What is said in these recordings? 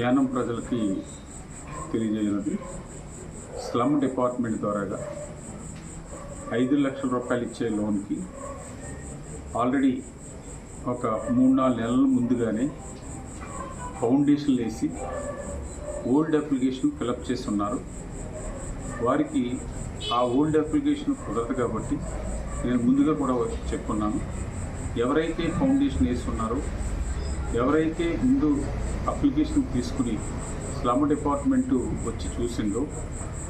యానం ప్రజలకి తెలియజేయనది. Slum department ద్వారాగా ఐదు లక్షల రూపాయలు ఇచ్చే లోన్కి ఆల్రెడీ ఒక మూడు నాలుగు నెలల ముందుగానే ఫౌండేషన్ వేసి ఓల్డ్ అప్లికేషన్ ఫిలప్ చేస్తున్నారు. వారికి ఆ ఓల్డ్ అప్లికేషన్ కుదరదు కాబట్టి నేను ముందుగా కూడా చెప్పుకున్నాను ఎవరైతే ఫౌండేషన్ వేస్తున్నారో ఎవరైతే ముందు అప్లికేషన్ తీసుకుని స్లమ్ డిపార్ట్మెంటు వచ్చి చూసిందో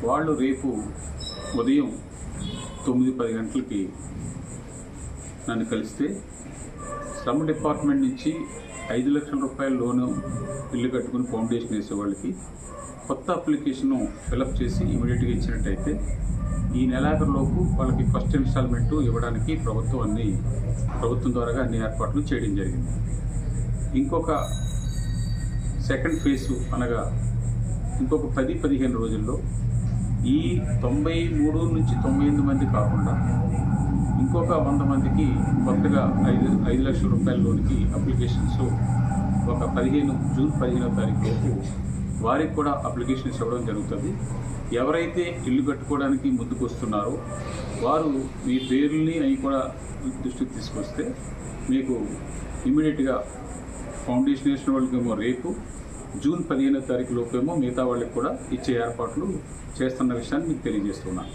వాళ్ళు రేపు ఉదయం తొమ్మిది పది గంటలకి నన్ను కలిస్తే స్లమ్ డిపార్ట్మెంట్ నుంచి ఐదు లక్షల రూపాయల లోను ఇల్లు కట్టుకుని ఫౌండేషన్ వేసే వాళ్ళకి కొత్త అప్లికేషను ఫిలప్ చేసి ఇమీడియట్గా ఇచ్చినట్టయితే ఈ నెలాఖరులోపు వాళ్ళకి ఫస్ట్ ఇన్స్టాల్మెంటు ఇవ్వడానికి ప్రభుత్వం అన్ని ప్రభుత్వం ద్వారా అన్ని ఏర్పాట్లు చేయడం జరిగింది. ఇంకొక సెకండ్ ఫేజ్ అనగా ఇంకొక పది పదిహేను రోజుల్లో ఈ తొంభై మూడు నుంచి తొంభై ఎనిమిది మంది కాకుండా ఇంకొక వంద మందికి కొత్తగా ఐదు ఐదు లక్షల రూపాయల లోనికి అప్లికేషన్స్ ఒక పదిహేను జూన్ పదిహేనో తారీఖు వరకు వారికి కూడా అప్లికేషన్స్ ఇవ్వడం జరుగుతుంది. ఎవరైతే ఇల్లు కట్టుకోవడానికి ముందుకు వస్తున్నారో వారు మీ పేర్లని అవి కూడా దృష్టికి తీసుకొస్తే మీకు ఇమీడియట్గా ఫౌండేషన్ వేసిన వాళ్ళకేమో రేపు జూన్ పదిహేనో తారీఖు లోపేమో మిగతా వాళ్ళకి కూడా ఇచ్చే ఏర్పాట్లు చేస్తున్న విషయాన్ని మీకు తెలియజేస్తున్నాను.